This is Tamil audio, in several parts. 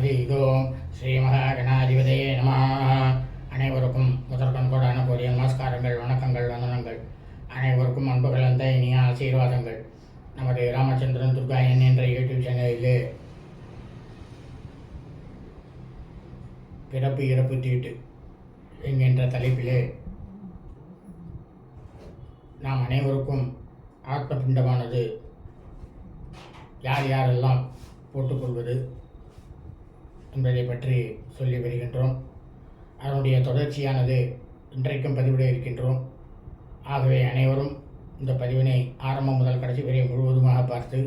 ஹரி ஓம் ஸ்ரீ மகாகணாதிபதியே நம அனைவருக்கும் முதற்கம் கூடான கூடிய நமஸ்காரங்கள் வணக்கங்கள் வந்தனங்கள் அனைவருக்கும் அன்பு கலந்த இனிய ஆசீர்வாதங்கள் நமது ராமச்சந்திரன் துர்காயன் என்ற யூடியூப் சேனலிலே பிறப்பு இறப்பு தீட்டு என்கின்ற தலைப்பிலே நாம் அனைவருக்கும் ஆத்ம பிண்டமானது யார் யாரெல்லாம் போட்டுக்கொள்வது என்பதை பற்றி சொல்லி வருகின்றோம். அதனுடைய தொடர்ச்சியானது இன்றைக்கும் பதிவிட இருக்கின்றோம். ஆகவே அனைவரும் இந்த பதிவினை ஆரம்பம் முதல் கடைசி வரை முழுவதுமாக பார்த்து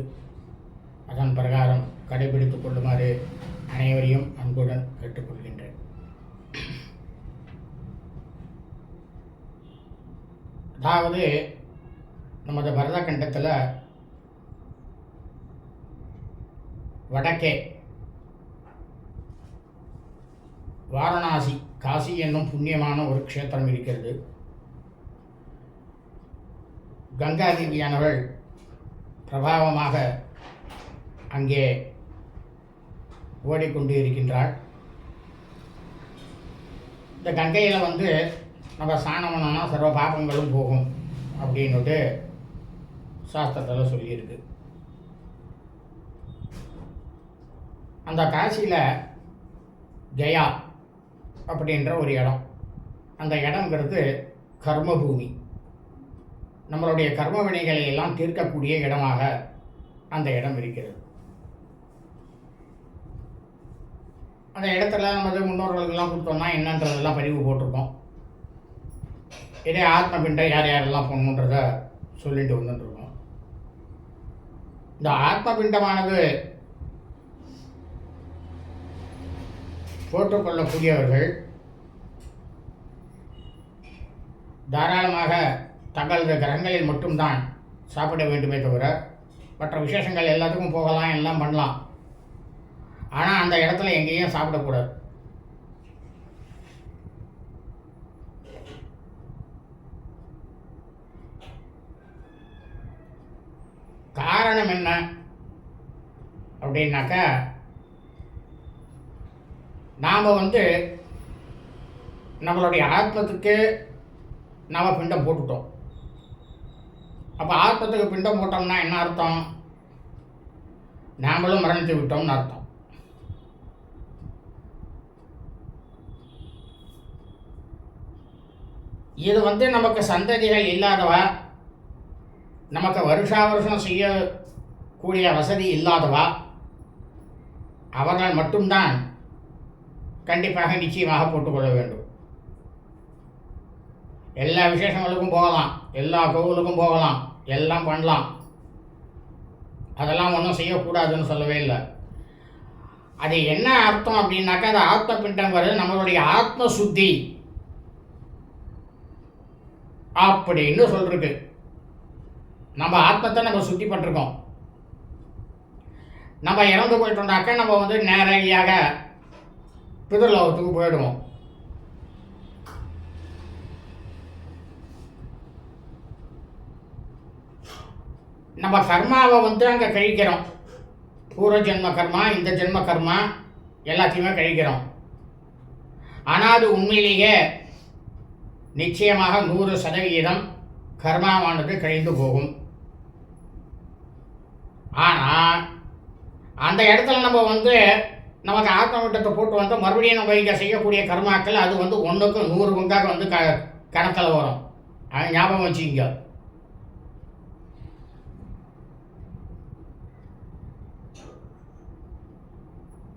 அதன் பிரகாரம் கடைபிடித்துக் கொள்ளுமாறு அனைவரையும் அன்புடன் கேட்டுக்கொள்கின்றேன். அதாவது நமது பரத கண்டத்தில் வடக்கே வாரணாசி காசி என்னும் புண்ணியமான ஒரு க்ஷேத்திரம் இருக்கிறது. கங்கா தேவியானவள் பிரபாவமாக அங்கே ஓடிக்கொண்டு இருக்கின்றாள். இந்த கங்கையில் வந்து நம்ம சாணமனா சர்வ பாபங்களும் போகும் அப்படின்னுட்டு சாஸ்திரத்தில் சொல்லியிருக்கு. அந்த காசியில் ஜெயா அப்படின்ற ஒரு இடம். அந்த இடங்கிறது கர்மபூமி. நம்மளுடைய கர்ம வினைகளை எல்லாம் தீர்க்கக்கூடிய இடமாக அந்த இடம் இருக்கிறது. அந்த இடத்துல நமது முன்னோர்களுக்கெல்லாம் கொடுத்தோம்னா என்னன்றதெல்லாம் பதிவு போட்டிருக்கோம். இதே ஆத்ம பிண்டை யார் யாரெல்லாம் போகணுன்றத சொல்லிட்டு வந்துட்டுருக்கோம். இந்த ஆத்ம பிண்டமானது போட்டுக்கொள்ளக்கூடியவர்கள் தாராளமாக தங்களது கிரகங்களில் மட்டும்தான் சாப்பிட வேண்டுமே தவிர மற்ற விசேஷங்கள் எல்லாத்துக்கும் போகலாம் எல்லாம் பண்ணலாம். ஆனால் அந்த இடத்துல எங்கேயும் சாப்பிடக்கூடாது. காரணம் என்ன அப்படின்னாக்கா நாம் வந்து நம்மளுடைய ஆத்மத்துக்கு நாம் பிண்டம் போட்டுட்டோம். அப்போ ஆத்மத்துக்கு பிண்டம் போட்டோம்னா என்ன அர்த்தம்? நாமளும் மரணித்து விட்டோம்னு அர்த்தம். இது வந்து நமக்கு சந்ததிகள் இல்லாதவா? நமக்கு வருஷா வருஷம் செய்யக்கூடிய வசதி இல்லாதவா? அவர்கள் மட்டும்தான் கண்டிப்பாக நிச்சயமாக போட்டுக்கொள்ள வேண்டும். எல்லா விசேஷங்களுக்கும் போகலாம். எல்லா கோவிலுக்கும் போகலாம். எல்லாம் பண்ணலாம். அதெல்லாம் ஒன்றும் செய்யக்கூடாதுன்னு சொல்லவே இல்லை. அது என்ன அர்த்தம் அப்படின்னாக்கா அது ஆத்ம பிண்டங்கிறது நம்மளுடைய ஆத்ம சுத்தி. அப்படின்னு சொல்றது நம்ம ஆத்மத்தை நம்ம சுத்தி பண்ணிருக்கோம் நம்ம இறந்து போயிட்டோம்னாக்கா நம்ம வந்து நேரடியாக பிதர்லோகத்துக்கு போயிடுவோம் நம்ம கர்மாவை வந்து அங்கே கழிக்கிறோம் பூர்வ ஜென்ம கர்மா இந்த ஜென்ம கர்மா எல்லாத்தையுமே கழிக்கிறோம் ஆனால் அது உண்மையிலேயே நிச்சயமாக நூறு சதவிகிதம் கர்மாவானது கழிந்து போகும் ஆனால் அந்த இடத்துல நம்ம வந்து நமக்கு ஆத்மவிட்டத்தை போட்டு வந்து மறுபடியும் நம்ம இங்கே செய்யக்கூடிய கர்மாக்கள் அது வந்து ஒன்றுக்கு நூறு பங்காக வந்து க கணக்கில் வரும். அது ஞாபகம் வச்சுக்கிங்க.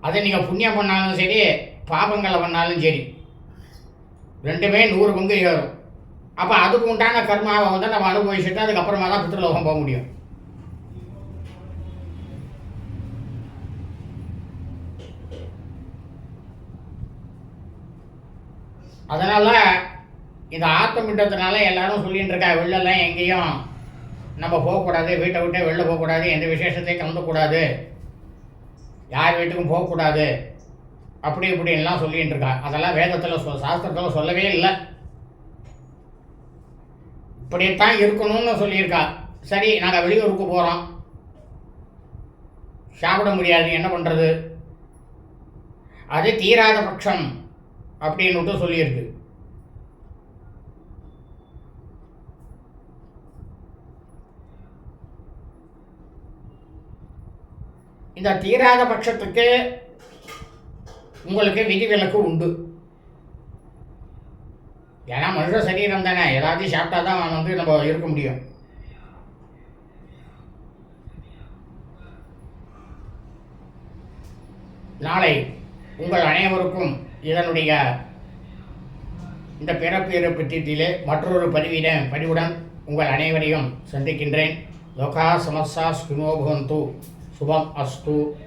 அதை நீங்கள் புண்ணியம் பண்ணாலும் சரி பாபங்களை பண்ணாலும் சரி ரெண்டுமே நூறு பங்கு ஏறும். அப்போ அதுக்கு உண்டான கர்மாவை வந்து நம்ம அனுபவிச்சுட்டு அதுக்கப்புறமா தான் பித்ருலோகம் போக முடியும். அதனால் இது ஆத்தமிட்டதுனால எல்லாரும் சொல்லிகிட்டு இருக்கா வெளிலலாம் எங்கேயும் நம்ம போகக்கூடாது வீட்டை விட்டே வெளில போகக்கூடாது எந்த விசேஷத்தையும் கலந்துக்கூடாது யார் வீட்டுக்கும் போகக்கூடாது அப்படி இப்படின்லாம் சொல்லிகிட்டு இருக்கா. அதெல்லாம் வேதத்தில் சொல் சாஸ்திரத்தில் சொல்லவே இல்லை. இப்படித்தான் இருக்கணும்னு சொல்லியிருக்கா. சரி நாங்கள் வெளியூருக்கு போகிறோம் சாப்பிட முடியாது என்ன பண்ணுறது அது தீராத பட்சம். அப்படின்னுட்டு சொல்லியிருக்கு. இந்த தீராத பட்சத்துக்கு உங்களுக்கு விதிவிலக்கு உண்டு. ஏன்னா மனுஷ சரீரம் தானே. ஏதாச்சும் சாப்பிட்டா தான் வந்து நம்ம இருக்க முடியும். நாளை உங்கள் அனைவருக்கும் இதனுடைய இந்த பிறப்பிறப்பு தீட்டிலே மற்றொரு பதிவின பதிவுடன் உங்கள் அனைவரையும் சந்திக்கின்றேன். லோகா சமஸ்தா ஸ்கினோ பவந்து சுபம் அஸ்து.